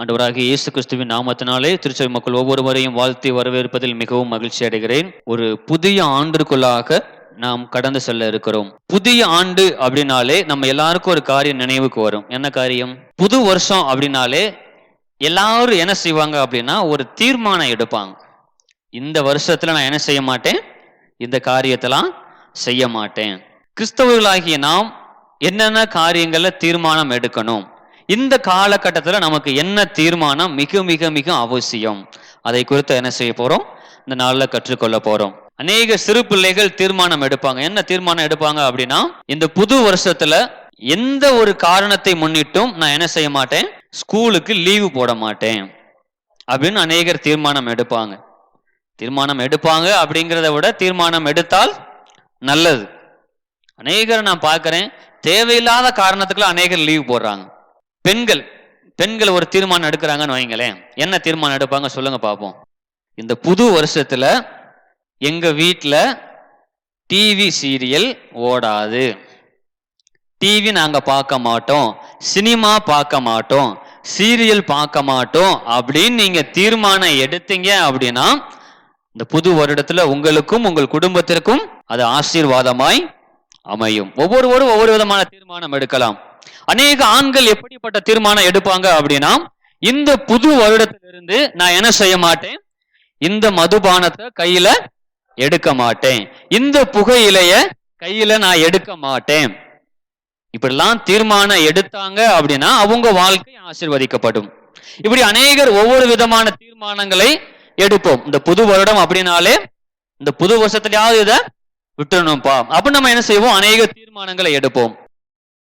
ஆண்டவராகிய இயேசு கிறிஸ்துவின் நாமத்தினாலே திருச்சபை மக்கள் ஒவ்வொருவரையும் வாழ்த்தி வரவேற்பதில் மிகவும் மகிழ்ச்சி அடைகிறேன். ஒரு புதிய ஆண்டுக்குள்ளாக நாம் கடந்து செல்ல இருக்கிறோம். புதிய ஆண்டு அப்படின்னாலே நம்ம எல்லாருக்கும் ஒரு காரியம் நினைவுக்கு வரும். என்ன காரியம்? புது வருஷம் அப்படின்னாலே எல்லாரும் என்ன செய்வாங்க அப்படின்னா ஒரு தீர்மானம் எடுப்பாங்க. இந்த வருஷத்துல நான் என்ன செய்ய மாட்டேன்? இந்த காரியத்தெல்லாம் செய்ய மாட்டேன். கிறிஸ்தவர்களாகிய நாம் என்னென்ன காரியங்களில் தீர்மானம் எடுக்கணும்? இந்த காலகட்டத்தில் நமக்கு என்ன தீர்மானம்? மிக மிக மிக அவசியம். அதை குறித்து என்ன செய்ய போறோம்? இந்த நாளில் கற்றுக்கொள்ள போறோம். அநேக சிறு பிள்ளைகள் தீர்மானம் எடுப்பாங்க. என்ன தீர்மானம் எடுப்பாங்க அப்படின்னா இந்த புது வருஷத்துல எந்த ஒரு காரணத்தை முன்னிட்டும் நான் என்ன செய்ய மாட்டேன்? ஸ்கூலுக்கு லீவு போட மாட்டேன். அப்படின்னு அநேகர் தீர்மானம் எடுப்பாங்க. தீர்மானம் எடுப்பாங்க அப்படிங்கிறத விட தீர்மானம் எடுத்தால் நல்லது. அநேகரை நான் பார்க்குறேன் தேவையில்லாத காரணத்துக்குள்ள அநேகர் லீவ் போடுறாங்க. பெண்கள் பெண்கள் ஒரு தீர்மானம் எடுக்கிறாங்கன்னு வைங்களேன் என்ன தீர்மானம் எடுப்பாங்க சொல்லுங்க பார்ப்போம் இந்த புது வருஷத்துல எங்க வீட்டில் டிவி சீரியல் ஓடாது. டிவி நாங்க பார்க்க மாட்டோம். சினிமா பார்க்க மாட்டோம். சீரியல் பார்க்க மாட்டோம். அப்படின்னு நீங்க தீர்மானம் எடுத்தீங்க அப்படின்னா இந்த புது வருடத்துல உங்களுக்கும் உங்கள் குடும்பத்திற்கும் அது ஆசீர்வாதமாய் அமையும். ஒவ்வொருவரும் ஒவ்வொரு விதமான தீர்மானம் எடுக்கலாம். அநேக ஆண்கள் எப்படிப்பட்ட தீர்மானம் எடுப்பாங்க அப்படின்னா இந்த புது வருடத்திலிருந்து நான் என்ன செய்ய மாட்டேன்? இந்த மதுபானத்தை கையில எடுக்க மாட்டேன். இந்த புகையிலைய கையில நான் எடுக்க மாட்டேன். இப்படிலாம் தீர்மானம் எடுத்தாங்க அப்படின்னா அவங்க வாழ்க்கை ஆசிர்வதிக்கப்படும். இப்படி அநேகர் ஒவ்வொரு விதமான தீர்மானங்களை எடுப்போம். இந்த புது வருடம் அப்படின்னாலே இந்த புது வருஷத்துலயாவது இதை விட்டுறணும்ப்பா அப்ப நம்ம என்ன செய்வோம்? அநேக தீர்மானங்களை எடுப்போம்.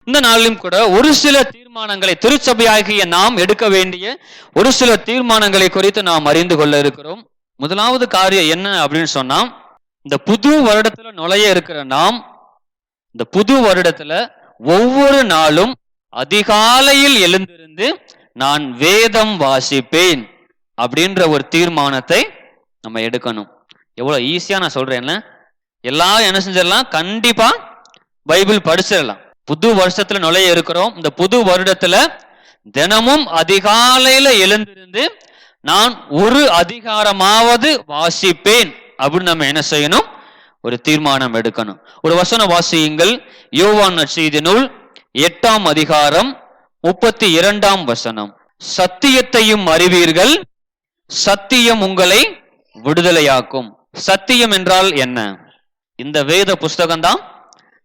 இந்த நாளிலும் கூட ஒரு சில தீர்மானங்களை திருச்சபையாகிய நாம் எடுக்க வேண்டிய ஒரு சில தீர்மானங்களை குறித்து நாம் அறிந்து கொள்ள இருக்கிறோம். முதலாவது காரியம் என்ன அப்படின்னு சொன்னா இந்த புது வருடத்துல நுழைய இருக்கிற நாம் இந்த புது வருடத்துல ஒவ்வொரு நாளும் அதிகாலையில் எழுந்திருந்து நான் வேதம் வாசிப்பேன் அப்படின்ற ஒரு தீர்மானத்தை நம்ம எடுக்கணும். எவ்வளவு ஈஸியா நான் சொல்றேன்ல? எல்லாரும் என்ன செஞ்சிடலாம்? கண்டிப்பா பைபிள் படிச்சிடலாம். புது வருஷத்துல நுழைய இருக்கிறோம். இந்த புது வருடத்துல தினமும் அதிகாலையில எழுந்திருந்து நான் ஒரு அதிகாரமாவது வாசிப்பேன். அப்படின்னு நம்ம என்ன செய்யணும்? ஒரு தீர்மானம் எடுக்கணும். ஒரு வசன வாசியுங்கள். யோவான் செய்தி நூல் எட்டாம் அதிகாரம் முப்பத்தி இரண்டாம் வசனம். சத்தியத்தையும் அறிவீர்கள். சத்தியம் உங்களை விடுதலையாக்கும். சத்தியம் என்றால் என்ன? இந்த வேத புஸ்தகம்தான்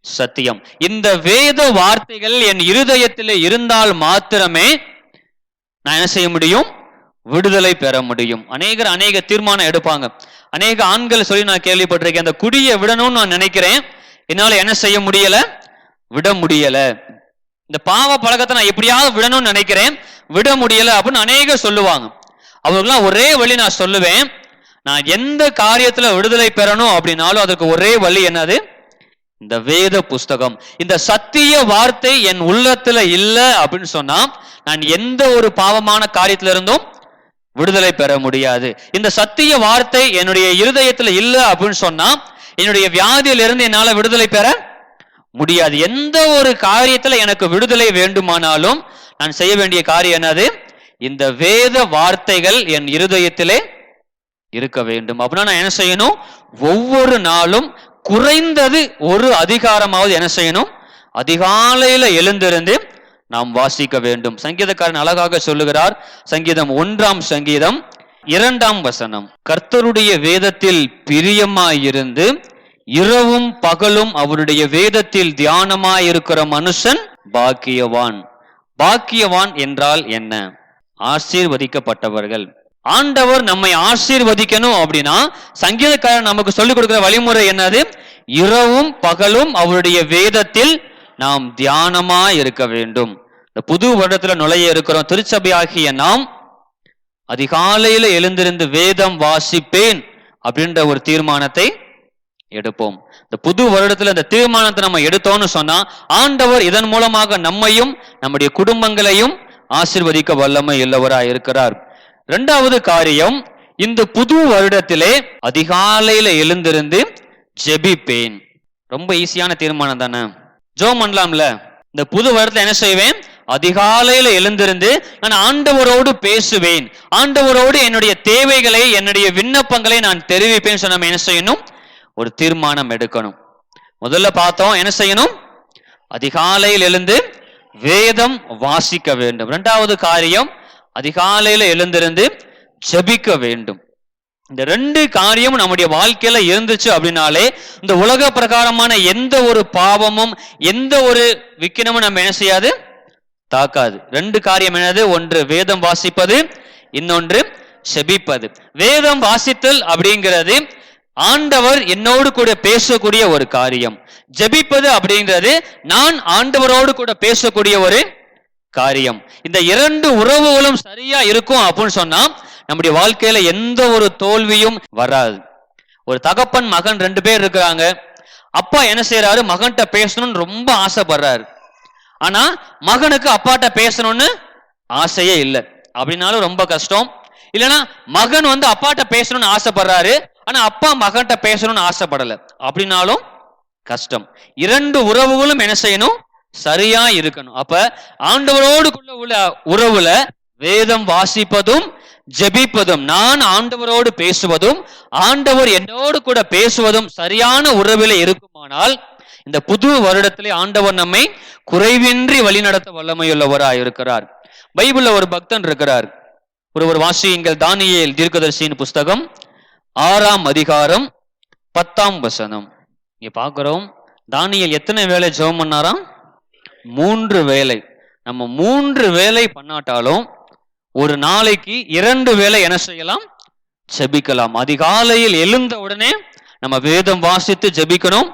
சத்தியம். இந்த வேத வார்த்தைகள் என் இருதயத்தில் இருந்தால் மாத்திரமே நான் என்ன செய்ய முடியும்? விடுதலை பெற முடியும். அநேகர் அநேக தீர்மானம் எடுப்பாங்க. அநேக ஆண்கள் சொல்லி நான் கேள்விப்பட்டிருக்கேன் அந்த குடியை விடணும்னு நான் நினைக்கிறேன். என்னால என்ன செய்ய முடியல? விட முடியல. இந்த பாவ பழக்கத்தை நான் எப்படியாவது விடணும்னு நினைக்கிறேன். விட முடியல அப்படின்னு அநேகர் சொல்லுவாங்க. அவங்களுக்குலாம் ஒரே வழி நான் சொல்லுவேன். நான் எந்த காரியத்துல விடுதலை பெறணும் அப்படின்னாலும் அதுக்கு ஒரே வழி என்னது? இந்த வேத புஸ்தகம் இந்த சத்திய வார்த்தை என் உள்ளத்துல இல்ல அப்படின்னு சொன்னா நான் எந்த ஒரு பாவமான காரியத்துல இருந்தும் விடுதலை பெற முடியாது. இந்த சத்திய வார்த்தை என்னுடைய இருதயத்துல இல்ல அப்படின்னு சொன்னா என்னுடைய வியாதியிலிருந்து என்னால விடுதலை பெற முடியாது. எந்த ஒரு காரியத்துல எனக்கு விடுதலை வேண்டுமானாலும் நான் செய்ய வேண்டிய காரியம் என்னது? இந்த வேத வார்த்தைகள் என் இருதயத்திலே இருக்க வேண்டும். அப்படின்னா நான் என்ன செய்யணும்? ஒவ்வொரு நாளும் குறைந்தது ஒரு அதிகாரமாவது என்ன செய்யணும்? அதிகாலையில எழுந்திருந்து நாம் வாசிக்க வேண்டும். சங்கீதக்காரன் அழகாக சொல்லுகிறார் சங்கீதம் ஒன்றாம் சங்கீதம் இரண்டாம் வசனம். கர்த்தருடைய வேதத்தில் பிரியமாயிருந்து இரவும் பகலும் அவருடைய வேதத்தில் தியானமாயிருக்கிற மனுஷன் பாக்கியவான். பாக்கியவான் என்றால் என்ன? ஆசீர்வதிக்கப்பட்டவர்கள். ஆண்டவர் நம்மை ஆசீர்வதிக்கணும் அப்படின்னா சங்கீதக்காரன் நமக்கு சொல்லிக் கொடுக்கிற வழிமுறை என்னது? இரவும் பகலும் அவருடைய வேதத்தில் நாம் தியானமா இருக்க வேண்டும். இந்த புது வருடத்துல நுழைய இருக்கிறோம். திருச்சபையாகிய நாம் அதிகாலையில எழுந்திருந்து வேதம் வாசிப்பேன் அப்படின்ற ஒரு தீர்மானத்தை எடுப்போம். இந்த புது வருடத்துல இந்த தீர்மானத்தை நம்ம எடுத்தோம்னு சொன்னா ஆண்டவர் இதன் மூலமாக நம்மையும் நம்முடைய குடும்பங்களையும் ஆசிர்வதிக்க வல்லமை இல்லவராய் இருக்கிறார் இரண்டாவது காரியம் இந்த புது வருடத்திலே அதிகாலையில எழுந்திருந்து ஜெபிப்பேன். ரொம்ப ஈஸியான தீர்மானம் தானே? ஜோ பண்ணலாம்ல? இந்த புது வருடத்தை என்ன செய்வேன்? அதிகாலையில எழுந்திருந்து நான் ஆண்டவரோடு பேசுவேன். ஆண்டவரோடு என்னுடைய தேவைகளை என்னுடைய விண்ணப்பங்களை நான் தெரிவிப்பேன் சொன்ன என்ன செய்யணும்? ஒரு தீர்மானம் எடுக்கணும். முதல்ல பார்த்தோம் என்ன செய்யணும்? அதிகாலையில் எழுந்து வேதம் வாசிக்க வேண்டும். இரண்டாவது காரியம் அதிகாலையில எழுந்திருந்து ஜெபிக்க வேண்டும். இந்த ரெண்டு காரியமும் நம்முடைய வாழ்க்கையில இருந்துச்சு அப்படின்னாலே இந்த உலக பிரகாரமான எந்த ஒரு பாவமும் எந்த ஒரு விக்கினமும் நம்ம என்ன செய்யாது? தாக்காது. ரெண்டு காரியம் என்னது? ஒன்று வேதம் வாசிப்பது இன்னொன்று செபிப்பது வேதம் வாசித்தல் அப்படிங்கிறது ஆண்டவர் என்னோடு கூட பேசக்கூடிய ஒரு காரியம். ஜெபிப்பது அப்படிங்கிறது நான் ஆண்டவரோடு கூட பேசக்கூடிய ஒரு காரியம். இந்த இரண்டு உறவுகளும் சரியா இருக்கும் அப்படின்னு சொன்னா நம்முடைய வாழ்க்கையில எந்த ஒரு தோல்வியும் வராது. ஒரு தகப்பன் மகன் ரெண்டு பேர் இருக்கிறாங்க. அப்பா என்ன செய்யறாரு மகன்கிட்ட பேசணும்னு ரொம்ப ஆசைப்படுறாரு. ஆனா மகனுக்கு அப்பாட்ட பேசணும்னு ஆசையே இல்லை. அப்படின்னாலும் ரொம்ப கஷ்டம். இல்லைன்னா மகன் வந்து அப்பாட்ட பேசணும்னு ஆசைப்படுறாரு. ஆனா அப்பா மகன்கிட்ட பேசணும்னு ஆசைப்படல. அப்படின்னாலும் கஷ்டம். இரண்டு உறவுகளும் என்ன செய்யணும்? சரியா இருக்கணும். அப்ப ஆண்டவரோடுக்குள்ள உள்ள உறவுல வேதம் வாசிப்பதும் ஜெபிப்பதும் நான் ஆண்டவரோடு பேசுவதும் ஆண்டவர் என்னோடு கூட பேசுவதும் சரியான உறவில இருக்குமானால் இந்த புது வருடத்திலே ஆண்டவர் நம்மை குறைவின்றி வழிநடத்த வல்லமையுள்ளவராய் இருக்கிறார். பைபிள்ல ஒரு பக்தன் இருக்கிறார். ஒருவர் வாசியுங்கள் தானியல் தீர்க்கதரிசியின் புஸ்தகம் ஆறாம் அதிகாரம் பத்தாம் வசனம். இங்க பாக்குறோம் தானியல் எத்தனை வேலை ஜெபம் பண்ணாராம்? மூன்று வேலை. நம்ம மூன்று வேலை பண்ணாட்டாலும் ஒரு நாளைக்கு இரண்டு வேலை என்ன செய்யலாம்? ஜெபிக்கலாம். அதிகாலையில் எழுந்த உடனே நம்ம வேதம் வாசித்து ஜெபிக்கணும்.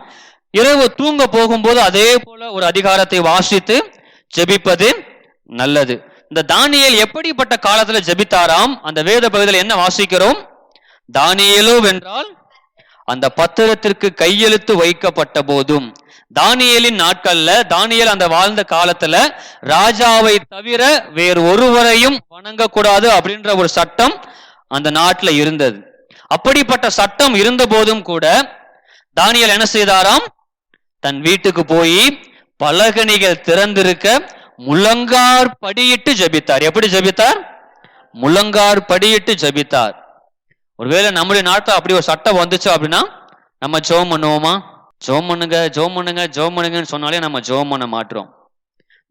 இரவு தூங்க போகும்போது அதே போல ஒரு அதிகாரத்தை வாசித்து ஜெபிப்பது நல்லது. இந்த தானியல் எப்படிப்பட்ட காலத்துல ஜெபித்தாராம்? அந்த வேத பகுதியில் என்ன வாசிக்கிறோம்? தானியலோ வென்றால் அந்த பத்திரத்திற்கு கையெழுத்து வைக்கப்பட்ட போதும். தானியலின் நாட்கள்ல தானியல் அந்த வாழ்ந்த காலத்துல ராஜாவை தவிர வேறு ஒருவரையும் வணங்கக்கூடாது அப்படின்ற ஒரு சட்டம் அந்த நாட்டுல இருந்தது. அப்படிப்பட்ட சட்டம் இருந்த போதும் கூட தானியல் என்ன செய்தாராம்? தன் வீட்டுக்கு போய் பலகணிகள் திறந்திருக்க முழங்கார் படியிட்டு ஜெபித்தார். எப்படி ஜெபித்தார்? முழங்கார் படியிட்டு ஜெபித்தார். ஒருவேளை நம்முடைய நாட்டில் அப்படி ஒரு சட்டம் வந்துச்சு அப்படின்னா நம்ம ஜெபம் பண்ணுவோமா? ஜோம் பண்ணுங்க ஜோம் பண்ணுங்க ஜோம் பண்ணுங்கன்னு சொன்னாலே நம்ம ஜோம் பண்ண மாட்டோம்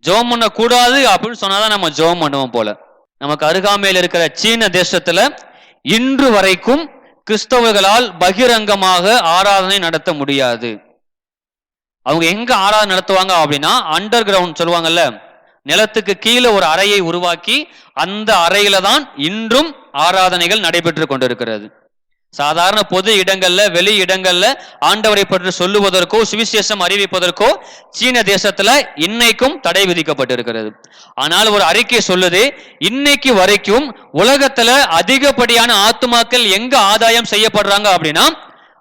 ஜோம் பண்ண கூடாது அப்படின்னு சொன்னாதான் நம்ம ஜோம் பண்ணுவோம் போல. நமக்கு அருகாமையில் இருக்கிற சீன தேசத்துல இன்று வரைக்கும் கிறிஸ்தவர்களால் பகிரங்கமாக ஆராதனை நடத்த முடியாது. அவங்க எங்க ஆராதனை நடத்துவாங்க அப்படின்னா அண்டர் கிரவுண்ட் சொல்லுவாங்கல்ல நிலத்துக்கு கீழே ஒரு அறையை உருவாக்கி அந்த அறையில தான் இன்றும் ஆராதனைகள் நடைபெற்று கொண்டிருக்கிறது. சாதாரண பொது இடங்கள்ல வெளி இடங்கள்ல ஆண்டவரை பற்றி சொல்லுவதற்கோ சுவிசேஷம் அறிவிப்பதற்கோ சீன தேசத்துல இன்னைக்கும் தடை விதிக்கப்பட்டிருக்கிறது. ஆனால் ஒரு அறிக்கை சொல்லுது இன்னைக்கு வரைக்கும் உலகத்துல அதிகப்படியான ஆத்துமாக்கள் எங்க ஆதாயம் செய்யப்படுறாங்க அப்படின்னா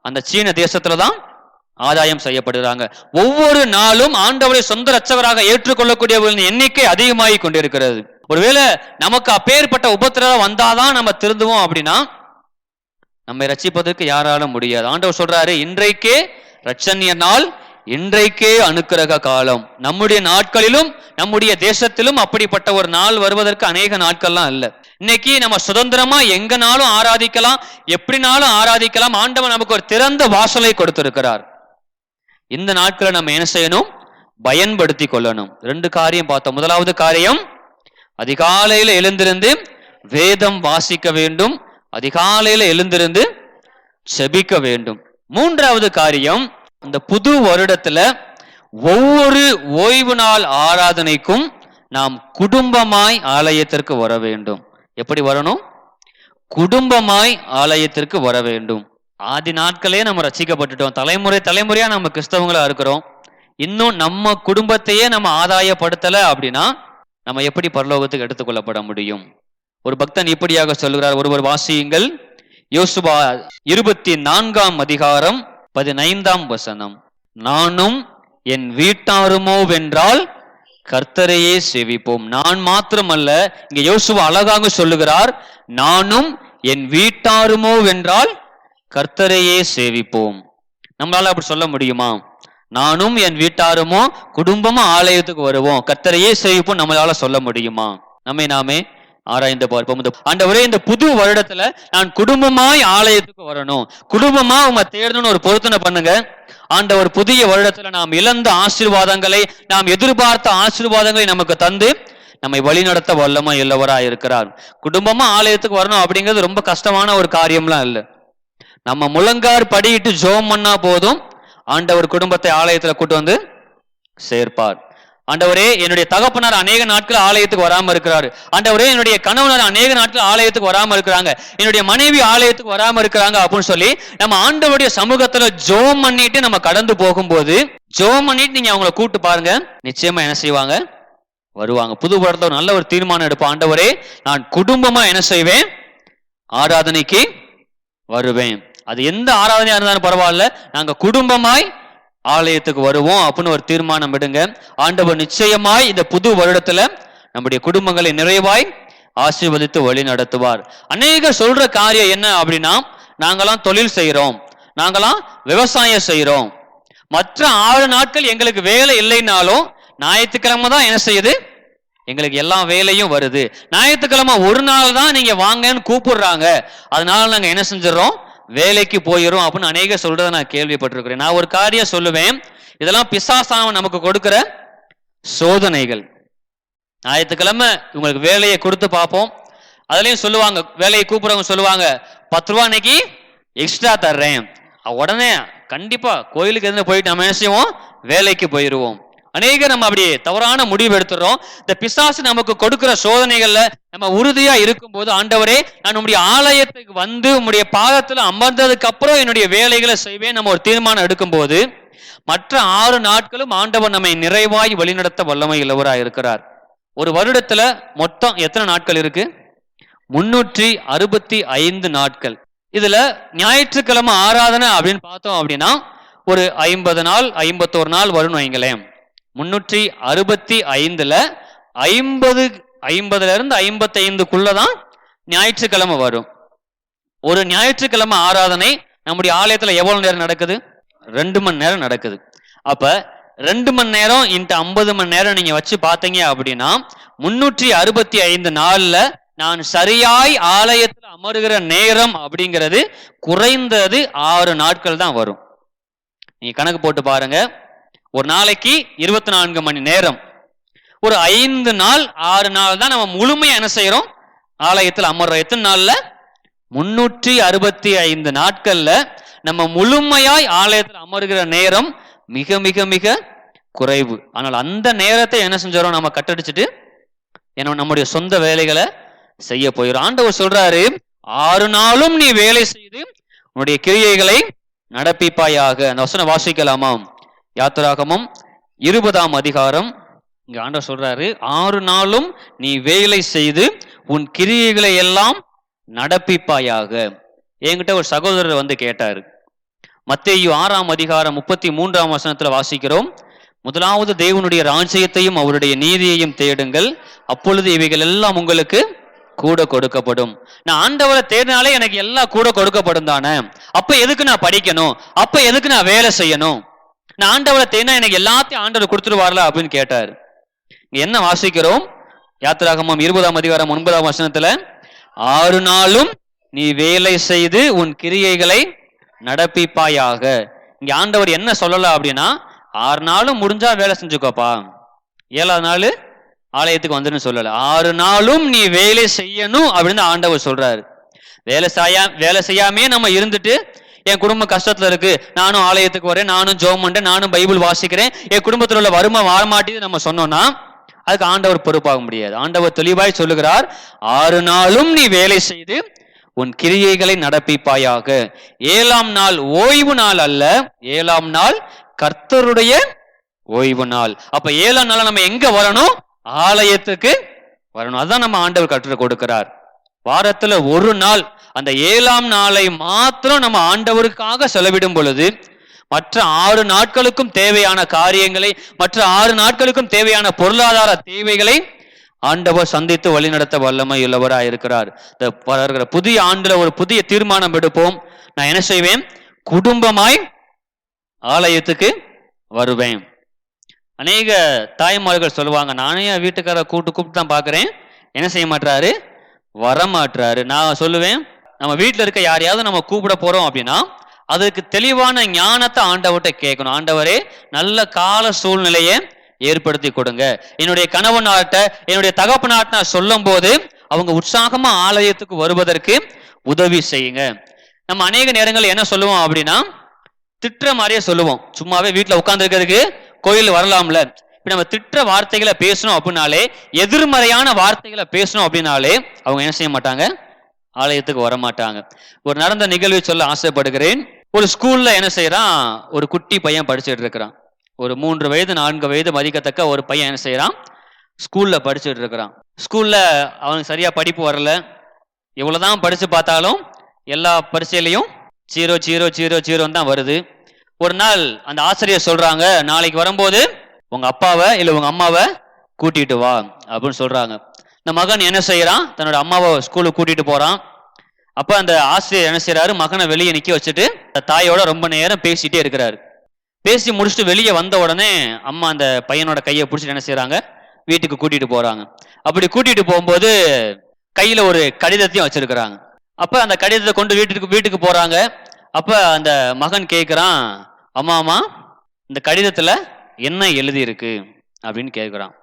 அந்த சீன தேசத்துல தான் ஆதாயம் செய்யப்படுகிறாங்க ஒவ்வொரு நாளும் ஆண்டவரை சொந்த ரச்சவராக ஏற்றுக்கொள்ளக்கூடியவர்களின் எண்ணிக்கை அதிகமாகி கொண்டிருக்கிறது. ஒருவேளை நமக்கு அப்பேற்பட்ட உபத்திரவம் வந்தாதான் நம்ம திருந்துவோம் அப்படின்னா நம்மை ரட்சிப்பதற்கு யாராலும் முடியாது. ஆண்டவர் சொல்றாரு இன்றைக்கே ரட்சணிய நாள் இன்றைக்கே அனுக்கிரக காலம். நம்முடைய நாட்களிலும் நம்முடைய தேசத்திலும் அப்படிப்பட்ட ஒரு நாள் வருவதற்கு அநேக நாட்கள்லாம் இல்லை. இன்னைக்கு நம்ம சுதந்திரமா எங்கனாலும் ஆராதிக்கலாம் எப்படினாலும் ஆராதிக்கலாம். ஆண்டவன் நமக்கு ஒரு திறந்த வாசலை கொடுத்திருக்கிறார். இந்த நாட்களை நம்ம என்ன செய்யணும்? பயன்படுத்தி கொள்ளணும். ரெண்டு காரியம் பார்த்தோம். முதலாவது காரியம் அதிகாலையில எழுந்திருந்து வேதம் வாசிக்க வேண்டும். அதிகாலையில் எழுந்திருந்து செபிக்க வேண்டும். மூன்றாவது காரியம் இந்த புது வருடத்துல ஒவ்வொரு ஓய்வு நாள் ஆராதனைக்கும் நாம் குடும்பமாய் ஆலயத்திற்கு வர வேண்டும். எப்படி வரணும்? குடும்பமாய் ஆலயத்திற்கு வர வேண்டும். ஆதி நாட்களே நம்ம ரசிக்கப்பட்டுட்டோம். தலைமுறை தலைமுறையா நம்ம கிறிஸ்தவங்களா இருக்கிறோம். இன்னும் நம்ம குடும்பத்தையே நம்ம ஆதாயப்படுத்தல அப்படின்னா நம்ம எப்படி பரலோகத்துக்கு எடுத்துக்கொள்ளப்பட முடியும்? ஒரு பக்தன் இப்படியாக சொல்கிறார். ஒருவர் வாசியுங்கள். யோசுபா இருபத்தி நான்காம் அதிகாரம் பதினைந்தாம் வசனம். நானும் என் வீட்டாருமோ வென்றால் கர்த்தரையே சேவிப்போம். நான் மாத்திரமல்ல இங்க யோசுவா அழகாக சொல்லுகிறார். நானும் என் வீட்டாருமோ வென்றால் கர்த்தரையே சேவிப்போம். நம்மளால அப்படி சொல்ல முடியுமா? நானும் என் வீட்டாருமோ குடும்பமா ஆலயத்துக்கு வருவோம். கர்த்தரையே சேவிப்போம் நம்மளால சொல்ல முடியுமா? நம்மை நாமே ஆராய்ந்து பார்ப்போம் இந்த ஆண்டவரே இந்த புது வருடத்துல நான் குடும்பமாய் ஆலயத்துக்கு வரணும். குடும்பமா உங்க தேடணும்னு ஒரு பொருத்தனை பண்ணுங்க. ஆண்டவர் புதிய வருடத்துல நாம் இழந்த ஆசீர்வாதங்களை நாம் எதிர்பார்த்த ஆசீர்வாதங்களை நமக்கு தந்து நம்மை வழிநடத்த வல்லமா இல்லவரா இருக்கிறார். குடும்பமா ஆலயத்துக்கு வரணும் அப்படிங்கிறது ரொம்ப கஷ்டமான ஒரு காரியம்லாம் இல்லை. நம்ம முழங்கார் படியிட்டு ஜோம் பண்ணா போதும். ஆண்டவர் குடும்பத்தை ஆலயத்துல கூட்டு வந்து சேர்ப்பார். ஆண்டவரே என்னுடைய தகப்பனார் அநேக நாட்கள் ஆலயத்துக்கு வராம இருக்கிறாரு. ஆண்டவரே என்னுடைய கணவனார் அநேக நாட்கள் ஆலயத்துக்கு வராம இருக்கிறாங்க. என்னுடைய மனைவி ஆலயத்துக்கு வராம இருக்கிறாங்க அப்படின்னு சொல்லி நம்ம ஆண்டவருடைய சமூகத்துல ஜோம் பண்ணிட்டு நம்ம கடந்து போகும்போது ஜோம் பண்ணிட்டு நீங்க அவங்கள கூட்டு பாருங்க. நிச்சயமா என்ன செய்வாங்க? வருவாங்க. புது வருடத்துல ஒரு நல்ல ஒரு தீர்மானம் எடுப்போம் ஆண்டவரே நான் குடும்பமா என்ன செய்வேன்? ஆராதனைக்கு வருவேன். அது எந்த ஆராதனையா இருந்தாலும் பரவாயில்ல. நாங்க குடும்பமாய் ஆலயத்துக்கு வருவோம் அப்படின்னு ஒரு தீர்மானம் விடுங்க ஆண்டவர் நிச்சயமாய் இந்த புது வருடத்துல நம்முடைய குடும்பங்களை நிறைவாய் ஆசீர்வதித்து வழி நடத்துவார். அநேகர் சொல்ற காரியம் என்ன அப்படின்னா நாங்களாம் தொழில் செய்யறோம் நாங்களாம் விவசாயம் செய்யறோம் மற்ற ஆறு நாட்கள் எங்களுக்கு வேலை இல்லைனாலும் ஞாயிற்றுக்கிழமை தான் என்ன செய்யுது? எங்களுக்கு எல்லா வேலையும் வருது. ஞாயிற்றுக்கிழமை ஒரு நாள் தான் நீங்க வாங்கன்னு கூப்பிடுறாங்க. அதனால நாங்க என்ன செஞ்சிடறோம்? வேலைக்கு போயிடும் அப்படின்னு அநேக சொல்றதை நான் கேள்விப்பட்டிருக்கிறேன். நான் ஒரு காரியம் சொல்லுவேன். இதெல்லாம் பிசாசாமன் நமக்கு கொடுக்கிற சோதனைகள். ஞாயிற்றுக்கிழமை உங்களுக்கு வேலையை கொடுத்து பார்ப்போம். அதுலேயும் சொல்லுவாங்க வேலையை கூப்பிடுறவங்க சொல்லுவாங்க பத்து ரூபா அன்னைக்கு எக்ஸ்ட்ரா தர்றேன். உடனே கண்டிப்பா கோயிலுக்கு எதுனா போயிட்டு நம்ம என்ன செய்வோம்? வேலைக்கு போயிடுவோம் அநேக நம்ம அப்படியே தவறான முடிவு எடுத்துறோம் இந்த பிசாசு நமக்கு கொடுக்கிற சோதனைகள்ல நம்ம உறுதியா இருக்கும்போது ஆண்டவரே நான் உங்களுடைய ஆலயத்துக்கு வந்து உங்களுடைய பாதத்துல அமர்ந்ததுக்கு அப்புறம் என்னுடைய வேலைகளை செய்வேன் நம்ம ஒரு தீர்மானம் எடுக்கும்போது மற்ற ஆறு நாட்களும் ஆண்டவர் நம்மை நிறைவாய் வழிநடத்த வல்லமை உள்ளவராய் இருக்கிறார். ஒரு வருடத்துல மொத்தம் எத்தனை நாட்கள் இருக்கு? முன்னூற்றி அறுபத்தி ஐந்து நாட்கள். இதுல ஞாயிற்றுக்கிழமை ஆராதனை அப்படின்னு பார்த்தோம் அப்படின்னா ஒரு ஐம்பது நாள் ஐம்பத்தோரு நாள் வரும்னு வைங்களேன். முன்னூற்றி அறுபத்தி ஐந்துல ஐம்பது ஐம்பதுல இருந்து ஐம்பத்தி ஐந்துக்குள்ளதான் ஞாயிற்றுக்கிழமை வரும். ஒரு ஞாயிற்றுக்கிழமை ஆராதனை நம்முடைய ஆலயத்துல எவ்வளவு நேரம் நடக்குது? ரெண்டு மணி நேரம் நடக்குது. அப்ப ரெண்டு மணி நேரம் இன்ட்டு ஐம்பது மணி நேரம் நீங்க வச்சு பார்த்தீங்க அப்படின்னா முன்னூற்றி அறுபத்தி ஐந்து நாள்ல நான் சரியாய் ஆலயத்தில் அமருகிற நேரம் அப்படிங்கிறது குறைந்தது ஆறு நாட்கள் தான் வரும். நீங்க கணக்கு போட்டு பாருங்க. ஒரு நாளைக்கு இருபத்தி நான்கு மணி நேரம். ஒரு ஐந்து நாள் ஆறு நாள் தான் நம்ம முழுமையா என்ன செய்யறோம் ஆலயத்தில் அமர்றோம். எத்தனை நாள்ல? முன்னூற்றி அறுபத்தி ஐந்து நாட்கள்ல நம்ம முழுமையாய் ஆலயத்தில் அமர்கிற நேரம் மிக மிக மிக குறைவு. ஆனால் அந்த நேரத்தை என்ன செஞ்சோம்? நம்ம கட்டடிச்சிட்டு என்ன நம்முடைய சொந்த வேலைகளை செய்ய போயிடும் ஆண்டவர் சொல்றாரு ஆறு நாளும் நீ வேலை செய்து உன்னுடைய கிரியைகளை நடப்பிப்பாயாக. அந்த வசனம் வாசிக்கலாமா யாத்திராகமும் இருபதாம் அதிகாரம். இங்க ஆண்டவர் சொல்றாரு ஆறு நாளும் நீ வேலை செய்து உன் கிரியைகளை எல்லாம் நடப்பிப்பாயாக. என்கிட்ட ஒரு சகோதரர் வந்து கேட்டாரு. மத்தேயு ஆறாம் அதிகாரம் முப்பத்தி மூன்றாம் வசனத்துல வாசிக்கிறோம். முதலாவது தேவனுடைய ராஜ்யத்தையும் அவருடைய நீதியையும் தேடுங்கள். அப்பொழுது இவைகள் எல்லாம் உங்களுக்கு கூட கொடுக்கப்படும். நான் ஆண்டவரை தேடினாலே எனக்கு எல்லாம் கூட கொடுக்கப்படும் தானே. அப்ப எதுக்கு நான் படிக்கணும்? அப்ப எதுக்கு நான் வேலை செய்யணும்? நான் ஆண்டவரை தேனா எனக்கு எல்லாத்தையும் ஆண்டவர் கொடுத்துருவார்ல அப்படின்னு கேட்டார். என்ன வாசிக்கிறோம்? யாத்திராகமம் இருபதாம் அதிகாரம் ஒன்பதாம் வசனத்துல ஆறு நாளும் நீ வேலை செய்து உன் கிரியைகளை நடப்பிப்பாயாக. இங்க ஆண்டவர் என்ன சொல்லல அப்படின்னா ஆறு நாளும் முடிஞ்சா வேலை செஞ்சுக்கோப்பா. ஏழாவது நாள் ஆலயத்துக்கு வந்துன்னு சொல்லல. ஆறு நாளும் நீ வேலை செய்யணும் அப்படின்னு ஆண்டவர் சொல்றாரு. வேலை செய்யா வேலை செய்யாமே நம்ம இருந்துட்டு என் குடும்ப கஷ்டத்துல இருக்கு. நானும் ஆலயத்துக்கு வரேன். நானும் ஜோம் பண்றேன். நானும் பைபிள் வாசிக்கிறேன். என் குடும்பத்தில் உள்ள வறுமை வாழமாட்டேது நம்ம சொன்னோம்னா அதுக்கு ஆண்டவர் பொறுப்பாக முடியாது. ஆண்டவர் தெளிவாய் சொல்லுகிறார் ஆறு நாளும் நீ வேலை செய்து உன் கிரியைகளை நடப்பிப்பாயாக. ஏழாம் நாள் ஓய்வு நாள் அல்ல ஏழாம் நாள் கர்த்தருடைய ஓய்வு நாள். அப்ப ஏழாம் நாள் நம்ம எங்க வரணும்? ஆலயத்துக்கு வரணும். அதான் நம்ம ஆண்டவர் கற்றுக் கொடுக்கிறார். வாரத்துல ஒரு நாள் அந்த ஏழாம் நாளை மாத்திரம் நம்ம ஆண்டவருக்காக செலவிடும் பொழுது மற்ற ஆறு நாட்களுக்கும் தேவையான காரியங்களை மற்ற ஆறு நாட்களுக்கும் தேவையான பொருளாதார தேவைகளை ஆண்டவர் சந்தித்து வழிநடத்த வல்லமை உள்ளவராக இருக்கிறார். இந்த வருகிற புதிய ஆண்டுல ஒரு புதிய தீர்மானம் எடுப்போம். நான் என்ன செய்வேன்? குடும்பமாய் ஆலயத்துக்கு வருவேன். அநேக தாய்மார்கள் சொல்லுவாங்க நானே என் வீட்டுக்கார கூட்டு கூப்பிட்டு தான் பார்க்குறேன். என்ன செய்ய மாட்டாரு வரமாட்டாரு நான் சொல்லுவேன் நம்ம வீட்டில் இருக்க யாரையாவது நம்ம கூப்பிட போறோம் அப்படின்னா அதுக்கு தெளிவான ஞானத்தை ஆண்டவர்கிட்ட கேட்கணும். ஆண்டவரே நல்ல கால சூழ்நிலையை ஏற்படுத்தி கொடுங்க. என்னுடைய கணவன் கணவனாட்ட என்னுடைய தகப்பனாட்ட நான் சொல்லும் போது அவங்க உற்சாகமா ஆலயத்துக்கு வருவதற்கு உதவி செய்யுங்க. நம்ம அநேக நேரங்கள் என்ன சொல்லுவோம் அப்படின்னா திட்டுற மாதிரியே சொல்லுவோம். சும்மாவே வீட்டில் உட்காந்துருக்கிறதுக்கு கோயில் வரலாம்ல. இப்ப நம்ம திட்டுற வார்த்தைகளை பேசணும் அப்படின்னாலே எதிர்மறையான வார்த்தைகளை பேசணும் அப்படின்னாலே அவங்க என்ன செய்ய மாட்டாங்க? ஆலயத்துக்கு வர மாட்டாங்க ஒரு நடந்த நிகழ்வை சொல்ல ஆசைப்படுகிறேன். ஒரு ஸ்கூல்ல என்ன செய்யறான் ஒரு குட்டி பையன் படிச்சுட்டு இருக்கிறான் ஒரு மூன்று வயது நான்கு வயது மதிக்கத்தக்க ஒரு பையன் என்ன செய்யறான் ஸ்கூல்ல படிச்சுட்டு இருக்கிறான் ஸ்கூல்ல அவனுக்கு சரியா படிப்பு வரல. எவ்வளவுதான் படிச்சு பார்த்தாலும் எல்லா பரிசையிலையும் ஜீரோ ஜீரோ ஜீரோ ஜீரோன்னு தான் வருது. ஒரு நாள் அந்த ஆசிரியர் சொல்றாங்க நாளைக்கு வரும்போது உங்க அப்பாவை இல்ல உங்க அம்மாவை கூட்டிட்டு வா அப்படின்னு சொல்றாங்க. இந்த மகன் என்ன செய்யறான்? தன்னோட அம்மாவை ஸ்கூலுக்கு கூட்டிட்டு போறான். அப்ப அந்த ஆசிரியர் என்ன செய்யறாரு மகனை வெளியே நிக்க வச்சுட்டு அந்த தாயோட ரொம்ப நேரம் பேசிட்டே இருக்கிறாரு. பேசி முடிச்சுட்டு வெளியே வந்த உடனே அம்மா அந்த பையனோட கையை பிடிச்சிட்டு என்ன செய்யறாங்க வீட்டுக்கு கூட்டிட்டு போறாங்க. அப்படி கூட்டிட்டு போகும்போது கையில ஒரு கடிதத்தையும் வச்சிருக்கிறாங்க. அப்ப அந்த கடிதத்தை கொண்டு வீட்டுக்கு வீட்டுக்கு போறாங்க. அப்ப அந்த மகன் கேட்கிறான் அம்மா அம்மா இந்த கடிதத்துல என்ன எழுதி இருக்கு அப்படின்னு கேட்குறான்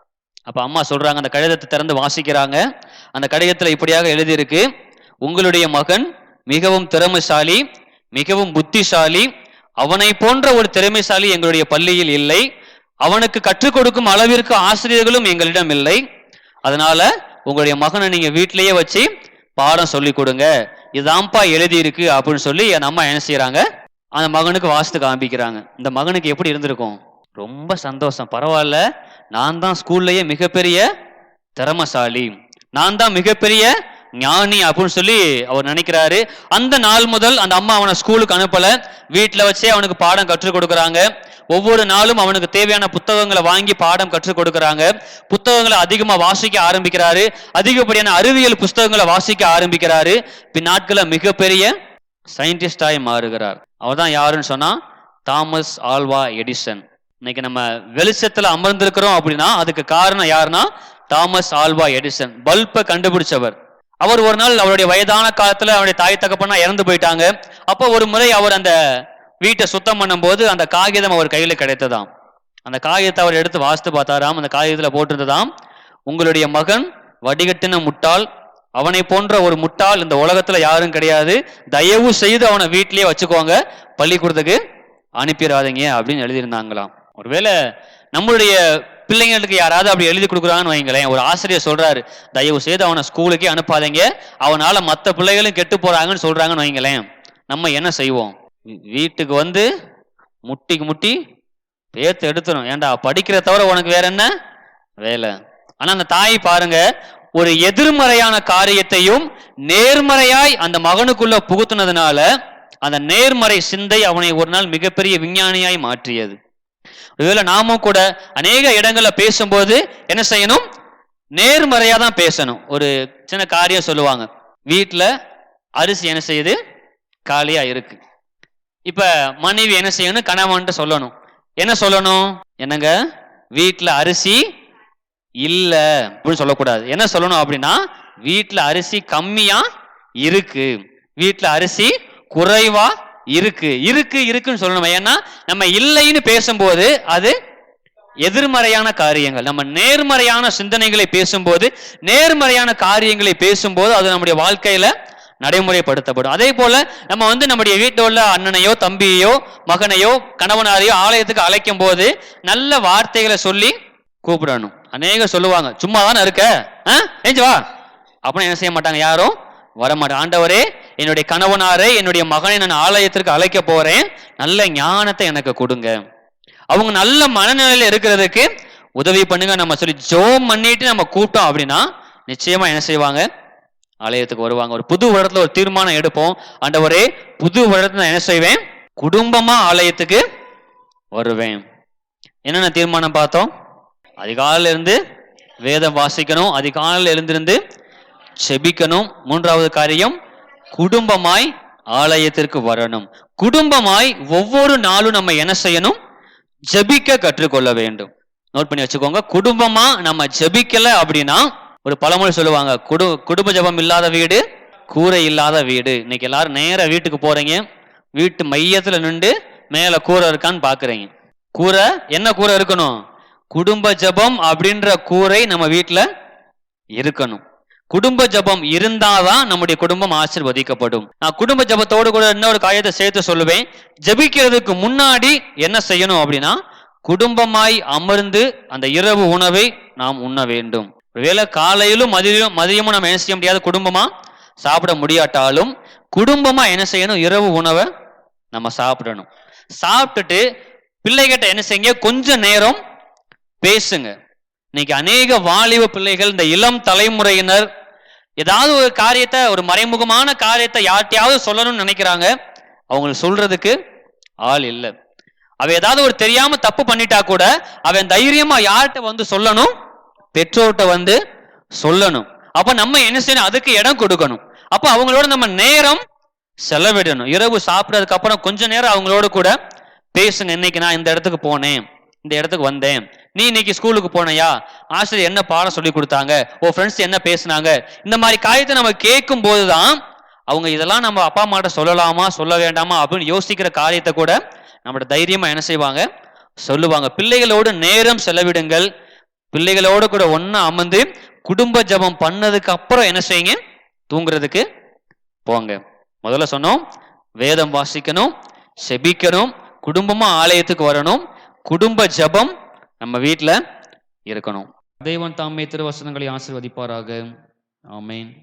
அப்ப அம்மா சொல்றாங்க அந்த கடிதத்தை திறந்து வாசிக்கிறாங்க. அந்த கடிதத்துல இப்படியாக எழுதியிருக்கு உங்களுடைய மகன் மிகவும் திறமைசாலி மிகவும் புத்திசாலி அவனை போன்ற ஒரு திறமைசாலி எங்களுடைய பள்ளியில் இல்லை. அவனுக்கு கற்றுக் கொடுக்கும் அளவிற்கு ஆசிரியர்களும் எங்களிடம் இல்லை. அதனால உங்களுடைய மகனை நீங்க வீட்டிலேயே வச்சு பாடம் சொல்லி கொடுங்க. இதுதான்ப்பா எழுதியிருக்கு அப்படின்னு சொல்லி அந்த அம்மா என்ன செய்யறாங்க? அந்த மகனுக்கு வாசித்து காண்பிக்கிறாங்க. இந்த மகனுக்கு எப்படி இருந்திருக்கும்? ரொம்ப சந்தோஷம். பரவாயில்ல. நான் தான் ஸ்கூல்லையே மிகப்பெரிய திறமசாலி. நான் தான் மிகப்பெரிய ஞானி அப்படின்னு சொல்லி அவர் நினைக்கிறாரு. அந்த நாள் முதல் அந்த அம்மா அவனை ஸ்கூலுக்கு அனுப்பல. வீட்டில் வச்சே அவனுக்கு பாடம் கற்றுக் கொடுக்குறாங்க. ஒவ்வொரு நாளும் அவனுக்கு தேவையான புத்தகங்களை வாங்கி பாடம் கற்றுக் கொடுக்குறாங்க. புத்தகங்களை அதிகமாக வாசிக்க ஆரம்பிக்கிறாரு. அதிகப்படியான அறிவியல் புத்தகங்களை வாசிக்க ஆரம்பிக்கிறாரு. பின்னாட்களில் மிகப்பெரிய சயின்டிஸ்டாய் மாறுகிறார். அவர் தான் யாருன்னு சொன்னா தாமஸ் ஆல்வா எடிசன். இன்னைக்கு நம்ம வெளிச்சத்துல அமர்ந்திருக்கிறோம் அப்படின்னா அதுக்கு காரணம் யாருன்னா தாமஸ் ஆல்வா எடிசன். பல்பை கண்டுபிடிச்சவர். அவர் ஒரு நாள் அவருடைய வயதான காலத்துல அவருடைய தாய் தகப்பனா இறந்து போயிட்டாங்க. அப்போ ஒரு முறை அவர் அந்த வீட்டை சுத்தம் பண்ணும்போது அந்த காகிதம் அவர் கையில கிடைத்ததாம். அந்த காகிதத்தை அவர் எடுத்து வாசித்து பார்த்தாராம். அந்த காகிதத்துல போட்டிருந்ததாம் உங்களுடைய மகன் வடிகட்டின முட்டாள் அவனை போன்ற ஒரு முட்டாள் இந்த உலகத்துல யாரும் கிடையாது. தயவு செய்து அவனை வீட்டிலேயே வச்சுக்கோங்க. பள்ளிக்கூடத்துக்கு அனுப்பிடாதீங்க அப்படின்னு எழுதியிருந்தாங்களாம். ஒருவேளை நம்மளுடைய பிள்ளைங்களுக்கு யாராவது அப்படி எழுதி கொடுக்குறாங்கன்னு வைங்களேன் ஒரு ஆசிரியர் சொல்றாரு தயவு செய்து அவனை ஸ்கூலுக்கே அனுப்பாதீங்க. அவனால மற்ற பிள்ளைகளும் கெட்டு போறாங்கன்னு சொல்றாங்கன்னு வைங்களேன் நம்ம என்ன செய்வோம்? வீட்டுக்கு வந்து முட்டிக்கு முட்டி பேத்து எடுத்துரும். ஏன்டா படிக்கிற தவிர உனக்கு வேற என்ன? வேலை. ஆனா அந்த தாய் பாருங்க ஒரு எதிர்மறையான காரியத்தையும் நேர்மறையாய் அந்த மகனுக்குள்ள புகுத்துனதுனால அந்த நேர்மறை சிந்தை அவனை ஒரு நாள் மிகப்பெரிய விஞ்ஞானியாய் மாற்றியது. ஒருவேளை நாமும் கூட அநேக இடங்கள்ல பேசும்போது என்ன செய்யணும்? நேர்மறையா தான் பேசணும். ஒரு சின்ன காரியம் சொல்லுவாங்க. வீட்டுல அரிசி என்ன செய்யுது? காலியா இருக்கு. இப்ப மனைவி என்ன செய்யணும்? கணவன்ட்டு சொல்லணும். என்ன சொல்லணும்? என்னங்க? வீட்டுல அரிசி இல்ல அப்படின்னு சொல்லக்கூடாது. என்ன சொல்லணும் அப்படின்னா வீட்டுல அரிசி கம்மியா இருக்கு. வீட்டுல அரிசி குறைவா இருக்கு இருக்கு இருக்குன்னு சொல்லணும்? ஏன்னா நம்ம இல்லைன்னு பேசும்போது அது எதிர்மறையான காரியங்கள். நம்ம நேர்மறையான சிந்தனைகளை பேசும்போது நேர்மறையான காரியங்களை பேசும்போது அது நம்முடைய வாழ்க்கையில நடைமுறைப்படுத்தப்படும். அதே போல நம்ம வந்து நம்முடைய வீட்டில் உள்ள அண்ணனையோ தம்பியையோ மகனையோ கணவனாரையோ ஆலயத்துக்கு அழைக்கும் போது நல்ல வார்த்தைகளை சொல்லி கூப்பிடணும். அநேக சொல்லுவாங்க சும்மா தானே இருக்க? ஆ? ஏஞ்சு வா. அப்படின்னு என்ன செய்ய மாட்டாங்க? யாரும் வரமாட்டாங்க. ஆண்டவரே என்னுடைய கணவனாரே என்னுடைய மகனை நான் ஆலயத்திற்கு அழைக்க போறேன். நல்ல ஞானத்தை எனக்கு கொடுங்க. அவங்க நல்ல மனநிலையில இருக்கிறதுக்கு உதவி பண்ணுங்க. நம்ம சொல்லி ஜோம் பண்ணிட்டு நம்ம கூப்பிட்டோம் அப்படின்னா நிச்சயமா என்ன செய்வாங்க? ஆலயத்துக்கு வருவாங்க. ஒரு புது வருடத்துல ஒரு தீர்மானம் எடுப்போம். ஆண்டவரே புது வருடத்துல நான் என்ன செய்வேன்? குடும்பமா ஆலயத்துக்கு வருவேன். என்னென்ன தீர்மானம் பார்த்தோம்? அதிகாலையில இருந்து வேதம் வாசிக்கணும். அதிகாலையில் எழுந்திருந்து செபிக்கணும். மூன்றாவது காரியம் குடும்பமாய் ஆலயத்திற்கு வரணும். குடும்பமாய் ஒவ்வொரு நாளும் நம்ம என்ன செய்யணும்? ஜெபிக்க கற்றுக்கொள்ள வேண்டும். நோட் பண்ணி வச்சுக்கோங்க. குடும்பமா நம்ம ஜபிக்கல அப்படின்னா ஒரு பழமொழி சொல்லுவாங்க குடு குடும்ப ஜெபம் இல்லாத வீடு கூரை இல்லாத வீடு. இன்னைக்கு எல்லாரும் நேரா வீட்டுக்கு போறீங்க. வீட்டு மையத்துல நின்று மேல கூரை இருக்கான்னு பாக்குறீங்க. கூரை என்ன கூரை இருக்கணும்? குடும்ப ஜெபம் அப்படின்ற கூரை நம்ம வீட்டுல இருக்கணும். குடும்ப ஜெபம் இருந்தாதான் நம்முடைய குடும்பம் ஆசிர்வதிக்கப்படும். நான் குடும்ப ஜெபத்தோடு கூட இன்னொரு காயத்தை சேர்த்து சொல்லுவேன். ஜெபிக்கிறதுக்கு முன்னாடி என்ன செய்யணும் அப்படின்னா குடும்பமாய் அமர்ந்து அந்த இரவு உணவை நாம் உண்ண வேண்டும். ஒருவேளை காலையிலும் மதியம் மதியமும் நம்ம என்ன செய்ய முடியாது? குடும்பமா? சாப்பிட முடியாட்டாலும் குடும்பமா என்ன செய்யணும்? இரவு உணவை நம்ம சாப்பிடணும். சாப்பிட்டுட்டு பிள்ளைகிட்ட என்ன செய்யுங்க? கொஞ்ச நேரம் பேசுங்க. இன்னைக்கு அநேக வாலிப பிள்ளைகள் இந்த இளம் தலைமுறையினர் ஏதாவது ஒரு காரியத்தை ஒரு மறைமுகமான காரியத்தை யார்கிட்டயாவது சொல்லணும்னு நினைக்கிறாங்க அவங்களுக்கு சொல்றதுக்கு ஆள் இல்லை. அவ ஏதாவது ஒரு தெரியாம தப்பு பண்ணிட்டா கூட அவன் தைரியமா யார்கிட்ட வந்து சொல்லணும்? பெற்றோர்கிட்ட வந்து சொல்லணும். அப்ப நம்ம என்ன செய்யணும்? அதுக்கு இடம் கொடுக்கணும். அப்ப அவங்களோட நம்ம நேரம் செலவிடணும். இரவு சாப்பிட்றதுக்கு அப்புறம் கொஞ்ச நேரம் அவங்களோட கூட பேசுங்க இன்னைக்கு நான் இந்த இடத்துக்கு போனேன். இந்த இடத்துக்கு வந்தேன். நீ இன்னைக்கு ஸ்கூலுக்கு போனையா? ஆசிரியர் என்ன பாடம் சொல்லி கொடுத்தாங்க? ஓ ஃப்ரெண்ட்ஸ் என்ன பேசுனாங்க? இந்த மாதிரி காரியத்தை நம்ம கேட்கும் போதுதான் அவங்க இதெல்லாம் நம்ம அப்பா அம்மாட்ட சொல்லலாமா சொல்ல வேண்டாமா அப்படின்னு யோசிக்கிற காரியத்தை கூட நம்மளோட தைரியமா என்ன செய்வாங்க? சொல்லுவாங்க. பிள்ளைகளோடு நேரம் செலவிடுங்கள். பிள்ளைகளோடு கூட ஒன்னா அமர்ந்து குடும்ப ஜெபம் பண்ணதுக்கு அப்புறம் என்ன செய்யுங்க? தூங்குறதுக்கு போங்க. முதல்ல சொன்னோம் வேதம் வாசிக்கணும் செபிக்கணும் குடும்பமா ஆலயத்துக்கு வரணும். குடும்ப ஜெபம் நம்ம வீட்டில் இருக்கணும். தெய்வன் தாமே திருவசனங்களை ஆசிர்வதிப்பாராக. ஆமேன்.